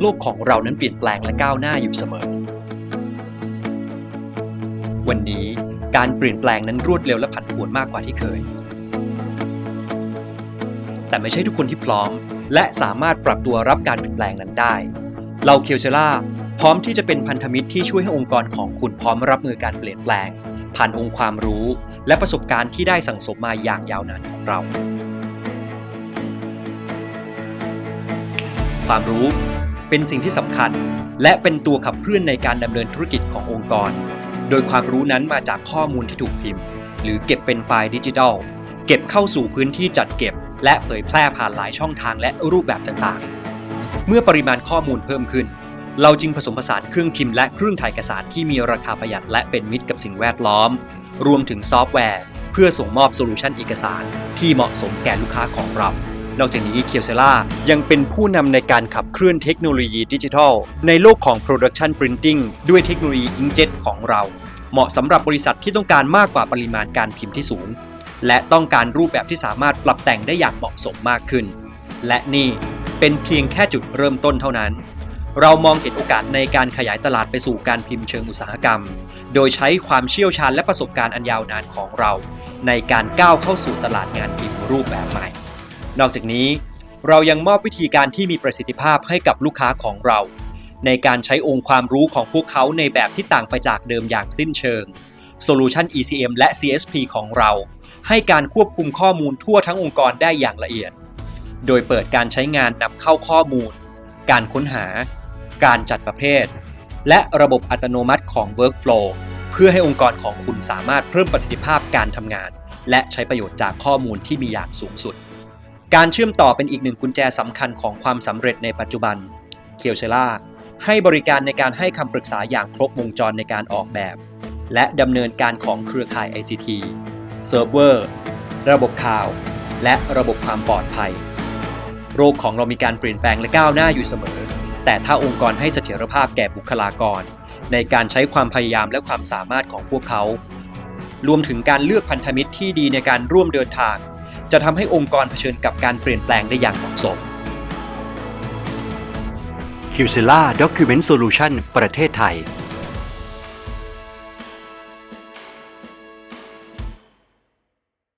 โลกของเรานั้นเปลี่ยนแปลงและก้าวหน้าอยู่เสมอ วันนี้การเปลี่ยนแปลงนั้นรวดเร็วและผันผวนมากกว่าที่เคย แต่ไม่ใช่ทุกคนที่พร้อม และสามารถปรับตัวรับการเปลี่ยนแปลงนั้นได้ เราเคียวเชล่าพร้อมที่จะเป็นพันธมิตรที่ช่วยให้องค์กรของคุณพร้อมรับมือการเปลี่ยนแปลง ผ่านองค์ความรู้ และประสบการณ์ที่ได้สั่งสมมาอย่างยาวนานของเรา ความรู้ เป็นสิ่งที่สำคัญ และเป็นตัวขับเคลื่อนในการดำเนินธุรกิจขององค์กร โดยความรู้นั้นมาจากข้อมูลที่ถูกพิมพ์ หรือเก็บเป็นไฟล์ดิจิทัล เก็บเข้าสู่พื้นที่จัดเก็บ และเผยแพร่ผ่านหลายช่องทางและรูปแบบต่างๆ เมื่อปริมาณข้อมูลเพิ่มขึ้น เราจึงผสมผสานเครื่องพิมพ์และเครื่องถ่ายเอกสารที่มีราคาประหยัดและเป็นมิตรกับสิ่งแวดล้อม รวมถึงซอฟต์แวร์ เพื่อส่งมอบโซลูชันเอกสารที่เหมาะสมแก่ลูกค้าของเรา นอกจากนี้เคียวเซล่ายังเป็นผู้นำในการขับเคลื่อนเทคโนโลยีดิจิทัล ในโลกของ Production Printing ด้วยเทคโนโลยี Inkjet ของเรา เหมาะสำหรับบริษัทที่ต้องการมากกว่าปริมาณการพิมพ์ที่สูง และต้องการรูปแบบที่สามารถปรับแต่งได้อย่างเหมาะสมมากขึ้น และนี่เป็นเพียงแค่จุดเริ่มต้นเท่านั้น เรามองเห็นโอกาสในการขยายตลาดไปสู่การพิมพ์เชิงอุตสาหกรรม โดยใช้ความเชี่ยวชาญและประสบการณ์อันยาวนานของเรา ในการก้าวเข้าสู่ตลาดงานพิมพ์รูปแบบใหม่ นอกจากนี้เรายังมอบวิธีการที่มีประสิทธิภาพให้กับลูกค้าของเรา ในการใช้องค์ความรู้ของพวกเขาในแบบที่ต่างไปจากเดิมอย่างสิ้นเชิง Solution ECM และ CSP ของเรา ให้การควบคุมข้อมูลทั่วทั้งองค์กรได้อย่างละเอียด โดยเปิดการใช้งานนำเข้าข้อมูล การค้นหา การจัดประเภท และระบบอัตโนมัติของ Workflow เพื่อให้องค์กรของคุณสามารถเพิ่มประสิทธิภาพการทำงาน และใช้ประโยชน์จากข้อมูลที่มีอย่างสูงสุด การเชื่อมต่อเป็นอีกหนึ่งกุญแจสำคัญของความสำเร็จในปัจจุบันเคียวเชล่าให้บริการในการให้คำปรึกษาอย่างครบวงจรในการออกแบบ และดำเนินการของเครือข่าย ICT เซิร์ฟเวอร์ ระบบข่าว และระบบความปลอดภัย โรคของเรามีการเปลี่ยนแปลงและก้าวหน้าอยู่เสมอ แต่ถ้าองค์กรให้เสถียรภาพแก่บุคลากร ในการใช้ความพยายามและความสามารถของพวกเขา รวมถึงการเลือกพันธมิตรที่ดีในการร่วมเดินทาง จะทำให้องค์กรเผชิญกับการเปลี่ยนแปลงได้อย่างเหมาะสม q c i l l a Document Solution ประเทศไทย